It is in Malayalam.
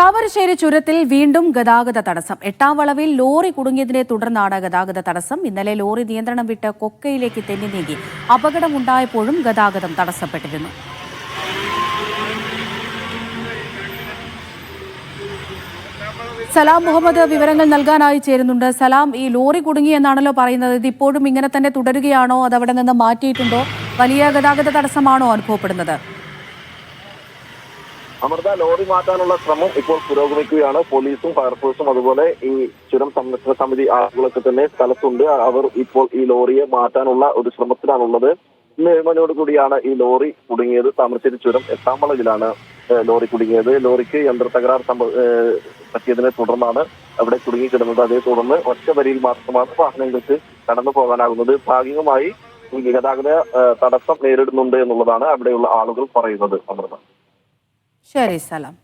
താമരശ്ശേരി ചുരത്തിൽ വീണ്ടും ഗതാഗത തടസ്സം. എട്ടാം വളവിൽ ലോറി കുടുങ്ങിയതിനെ തുടർന്നാണ് ഗതാഗത തടസ്സം. ഇന്നലെ ലോറി നിയന്ത്രണം വിട്ട് കൊക്കയിലേക്ക് തെന്നി നീങ്ങി. അപകടമുണ്ടായപ്പോഴും ഗതാഗതം തടസ്സപ്പെട്ടിരുന്നു. സലാം മുഹമ്മദ് വിവരങ്ങൾ നൽകാനായി ചേരുന്നുണ്ട്. സലാം ഈ ലോറി കുടുങ്ങി എന്നാണല്ലോ പറയുന്നത്. ഇത് ഇപ്പോഴും ഇങ്ങനെ തന്നെ തുടരുകയാണോ? അതവിടെ നിന്ന് മാറ്റിയിട്ടുണ്ടോ? വലിയ ഗതാഗത തടസ്സമാണോ അനുഭവപ്പെടുന്നത്? അമൃത ലോറി മാറ്റാനുള്ള ശ്രമം ഇപ്പോൾ പുരോഗമിക്കുകയാണ്. പോലീസും ഫയർഫോഴ്സും അതുപോലെ ഈ ചുരം സംരക്ഷണ സമിതി ആളുകളൊക്കെ തന്നെ സ്ഥലത്തുണ്ട്. അവർ ഇപ്പോൾ ഈ ലോറിയെ മാറ്റാനുള്ള ഒരു ശ്രമത്തിലാണുള്ളത്. ഇന്ന് ഏഴുമണിയോട് കൂടിയാണ് ഈ ലോറി കുടുങ്ങിയത്. താമരശ്ശേരി ചുരം എട്ടാം വളവിലാണ് ലോറി കുടുങ്ങിയത്. ലോറിക്ക് യന്ത്ര തകരാർ പറ്റിയതിനെ തുടർന്നാണ് അവിടെ കുടുങ്ങിക്കിടന്നത് അതേ തുടർന്ന് ഒറ്റ വരിയിൽ മാത്രമാണ് വാഹനങ്ങൾക്ക് കടന്നു പോകാനാകുന്നത്. ഭാഗികമായി ഗതാഗത തടസ്സം നേരിടുന്നുണ്ട് എന്നുള്ളതാണ് അവിടെയുള്ള ആളുകൾ പറയുന്നത് അമൃത. ശരി സലാം